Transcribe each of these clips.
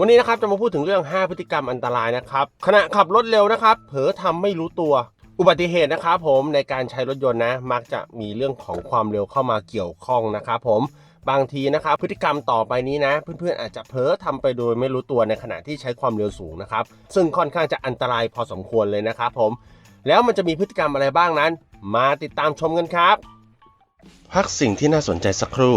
วันนี้นะครับจะมาพูดถึงเรื่อง 5 พฤติกรรมอันตรายนะครับขณะขับรถเร็วนะครับ เผลอทำไม่รู้ตัว อุบัติเหตุนะครับผมในการใช้รถยนต์นะ มักจะมีเรื่องของความเร็วเข้ามาเกี่ยวข้องนะครับผมบางทีนะครับพฤติกรรมต่อไปนี้นะ เพื่อนๆอาจจะเผลอทำไปโดยไม่รู้ตัวในขณะที่ใช้ความเร็วสูงนะครับ ซึ่งค่อนข้างจะอันตรายพอสมควรเลยนะครับผมแล้วมันจะมีพฤติกรรมอะไรบ้างนั้น มาติดตามชมกันครับ พักสิ่งที่น่าสนใจสักครู่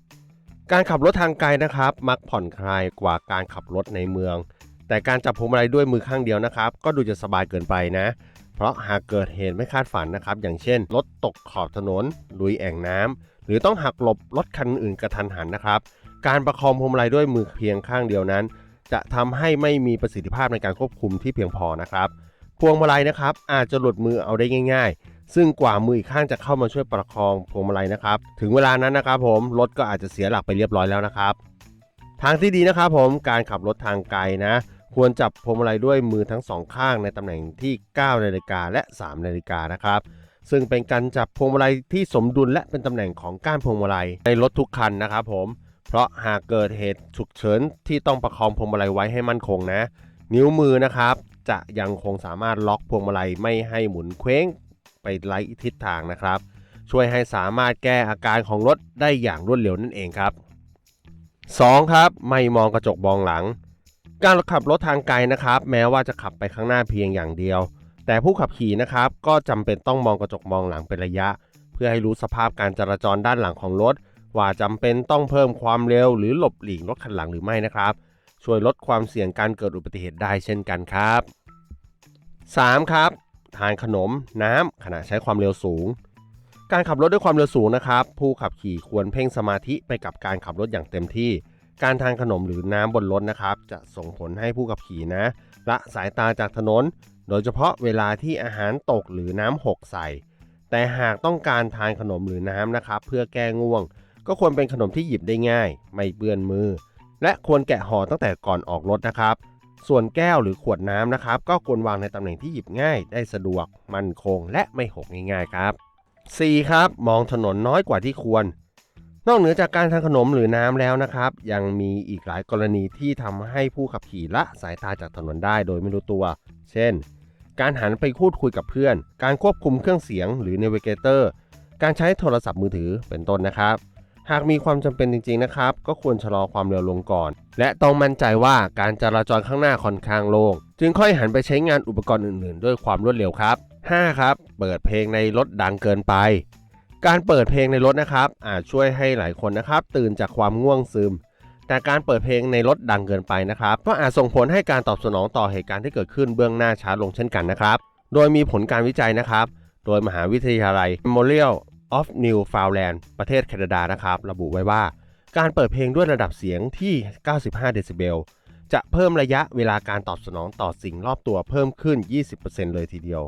การขับรถทางไกลนะครับ มักผ่อนคลายกว่าการขับรถในเมือง แต่การจับพวงมาลัยด้วยมือข้างเดียวนะครับ ก็ดูจะสบายเกินไปนะ เพราะหากเกิดเหตุไม่คาดฝันนะครับ อย่างเช่น รถตกขอบถนนลุยแอ่งน้ำหรือต้องหักหลบรถคันอื่นกระทันหันนะครับ การประคองพวงมาลัยด้วยมือเพียงข้างเดียวนั้น จะทำให้ไม่มีประสิทธิภาพในการควบคุมที่เพียงพอนะครับ พวงมาลัยนะครับ อาจจะหลุดมือเอาได้ง่าย ซึ่งกว่ามืออีกข้างจะเข้ามาช่วยประคองพวงมาลัยนะครับ ถึงเวลานั้นนะครับผมรถก็อาจจะเสียหลักไปเรียบร้อยแล้วนะครับ ทางที่ดีนะครับผมการขับรถทางไกลนะ ควรจับพวงมาลัยด้วยมือทั้งสองข้างในตำแหน่งที่ 9 นาฬิกาและ 3 นาฬิกานะครับ ซึ่งเป็นการจับพวงมาลัยที่สมดุลและเป็นตำแหน่งของก้านพวงมาลัยในรถทุกคันนะครับผมเพราะหากเกิดเหตุฉุกเฉินที่ต้องประคองพวงมาลัยไว้ให้มั่นคงนะ นิ้วมือนะครับจะยังคงสามารถล็อกพวงมาลัยไม่ให้หมุนเคว้ง ไปไล่ทิศทางนะครับ ช่วยให้สามารถแก้อาการของรถได้อย่างรวดเร็วนั่นเองครับ 2. ครับไม่มองกระจกมองหลัง การขับรถทางไกลนะครับ แม้ว่าจะขับไปข้างหน้าเพียงอย่างเดียว แต่ผู้ขับขี่นะครับก็จำเป็นต้องมองกระจกมองหลังเป็นระยะ เพื่อให้รู้สภาพการจราจรด้านหลังของรถ ว่าจำเป็นต้องเพิ่มความเร็ว หรือหลบหลีกรถคันหลังหรือไม่นะครับ ช่วยลดความเสี่ยงการเกิดอุบัติเหตุได้เช่นกันครับ 3. ครับานขนม น้ำขณะใช้ความเร็วสูง การขับรถด้วยความเร็วสูงนะครับ ผู้ขับขี่ควรเพ่งสมาธิไปกับการขับรถอย่างเต็มที่ การทานขนมหรือน้ำบนรถนะครับ จะส่งผลให้ผู้ขับขี่นะละสายตาจากถนน โดยเฉพาะเวลาที่อาหารตกหรือน้ำหกใส่ แต่หากต้องการทานขนมหรือน้ำนะครับ เพื่อแก้ง่วง ก็ควรเป็นขนมที่หยิบได้ง่าย ไม่เปื้อนมือ และควรแกะห่อตั้งแต่ก่อนออกรถนะครับ ส่วนแก้วหรือขวดน้ำนะครับ ก็ควรวางในตำแหน่งที่หยิบง่าย ได้สะดวก มั่นคง และไม่หกง่ายๆครับ 4. ครับ มองถนนน้อยกว่าที่ควร นอกเหนือจากการทานขนมหรือน้ำแล้วนะครับ ยังมีอีกหลายกรณีที่ทำให้ผู้ขับขี่ละสายตาจากถนนได้โดยไม่รู้ตัว เช่น การหันไปพูดคุยกับเพื่อน การควบคุมเครื่องเสียงหรือ Navigator การใช้โทรศัพท์มือถือเป็นต้นนะครับ หากมีความจำเป็นจริงๆนะครับ ก็ควรชะลอความเร็วลงก่อน และต้องมั่นใจว่าการจราจรข้างหน้าค่อนข้างโล่งจึงค่อยหันไปใช้งานอุปกรณ์อื่นๆ ด้วยความรวดเร็วครับ 5. ครับ เปิดเพลงในรถดังเกินไป การเปิดเพลงในรถนะครับ อาจช่วยให้หลายคนนะครับ ตื่นจากความง่วงซึม แต่การเปิดเพลงในรถดังเกินไปนะครับ ก็อาจส่งผลให้การตอบสนองต่อเหตุการณ์ที่เกิดขึ้นเบื้องหน้าช้าลงเช่นกันนะครับ โดยมีผลการวิจัยนะครับ โดยมหาวิทยาลัย Memorial of Newfoundland ประเทศแคนาดานะครับ ระบุไว้ว่า การเปิดเพลงด้วยระดับเสียงที่ 95 เดซิเบล จะเพิ่มระยะเวลาการตอบสนองต่อสิ่งรอบตัวเพิ่มขึ้น 20%เลยทีเดียว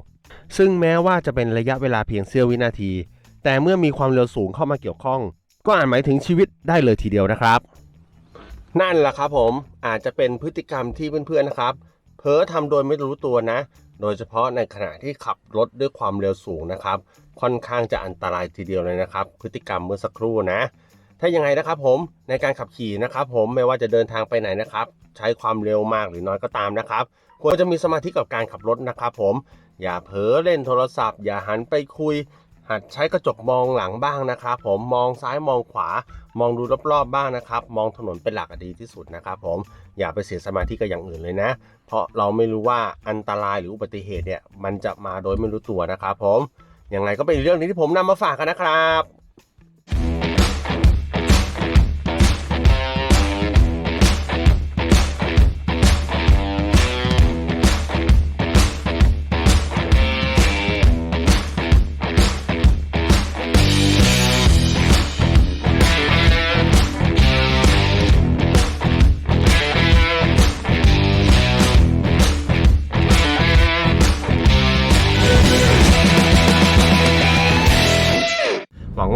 ซึ่งแม้ว่าจะเป็นระยะเวลาเพียงเสี้ยววินาที แต่เมื่อมีความเร็วสูงเข้ามาเกี่ยวข้อง ก็อาจหมายถึงชีวิตได้เลยทีเดียวนะครับ นั่นแหละครับผมอาจจะเป็นพฤติกรรมที่เพื่อนๆนะครับ เพ้อทำโดยไม่รู้ตัวนะ โดยเฉพาะในขณะที่ขับรถด้วยความเร็วสูงนะครับ ค่อนข้างจะอันตรายทีเดียวเลยนะครับ พฤติกรรมเมื่อสักครู่นะ ถ้ายังไงนะครับผมในการขับขี่นะครับผมไม่ว่าจะเดินทางไปไหนนะครับ ใช้ความเร็วมากหรือน้อยก็ตามนะครับควรจะมีสมาธิกับการขับรถนะครับผมอย่าเผลอเล่นโทรศัพท์ อย่าหันไปคุย หัดใช้กระจกมองหลังบ้างนะครับผมมองซ้ายมองขวามองดูรอบๆบ้างนะครับ มองถนนเป็นหลักดีที่สุดนะครับ ผมอย่าไปเสียสมาธิกับอย่างอื่นเลยนะ เพราะเราไม่รู้ว่าอันตรายหรืออุบัติเหตุเนี่ยมันจะมาโดยไม่รู้ตัวนะครับ ผมยังไงก็เป็นเรื่องนี้ที่ผมนำมาฝากกันนะครับ